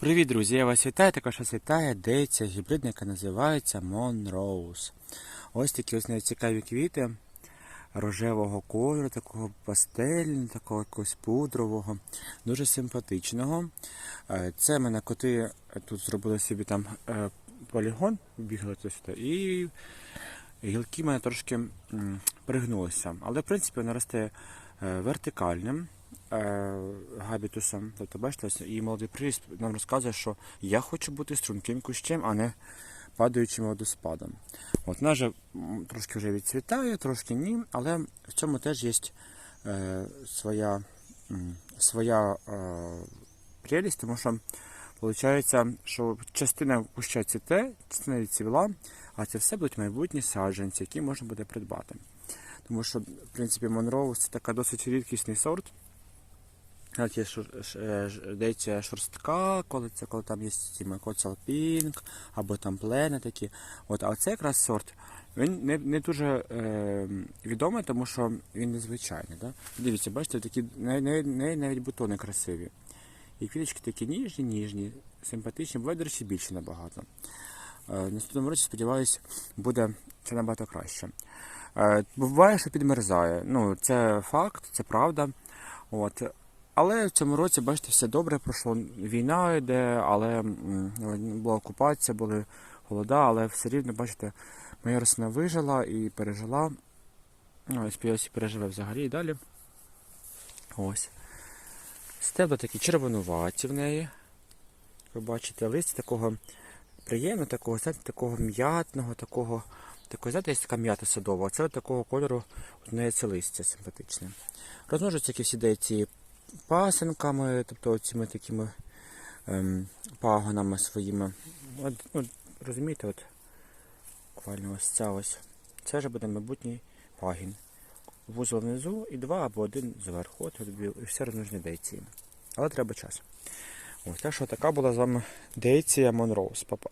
Привіт, друзі! Я вас вітаю. Також вас вітає деється гібридна, яка називається Monrose. Ось такі ось навіть цікаві квіти рожевого кольору, такого пастельного, такого якогось пудрового, дуже симпатичного. Е, Це мене коти тут зробили собі там е, полігон, бігали то сюди, і гілки мене трошки пригнулися. Але в принципі воно росте е, вертикальним габітусом. Тобто, бачите, і молодий приріст нам розказує, що я хочу бути струнким кущем, а не падаючим водоспадом. От вона вже трошки вже відцвітає, трошки ні, але в цьому теж є е, своя, своя е, прелість, тому що виходить, що частина куща цвіте, частина відцвіла, а це все будуть майбутні саджанці, які можна буде придбати. Тому що, в принципі, Монроуз це така досить рідкісний сорт. Навіть є ш- е, шорстка, коли це коли там є ці Коцел або там плени такі. От, а це якраз сорт. Він не, не дуже е, відомий, тому що він незвичайний. Да? Дивіться, бачите, такі навіть, навіть, бутони красиві. І квіточки такі ніжні, ніжні, симпатичні, бувають, до речі, більше набагато. Е, наступному році, сподіваюся, буде це набагато краще. Е, буває, що підмерзає. Ну, це факт, це правда. От. Але в цьому році, бачите, все добре пройшло. Війна йде, але була окупація, були холода, але все рівно, бачите, моя рослина вижила і пережила. Ну, і переживе взагалі і далі. Ось. Стебла такі червонуваті в неї. Ви бачите, листя такого приємного, такого, знаєте, такого м'ятного, такого, такого, знаєте, є така м'ята садова. Оце от такого кольору у неї це листя симпатичне. Розмножуються які всі деякі пасенками, тобто цими такими ем, пагонами своїми. От, от, розумієте, от буквально ось ця ось. Це вже буде майбутній пагін. Вузол внизу і два або один зверху. От, і все розмножені дейції. Але треба час. Ось так що така була з вами дейція Монроуз, папа.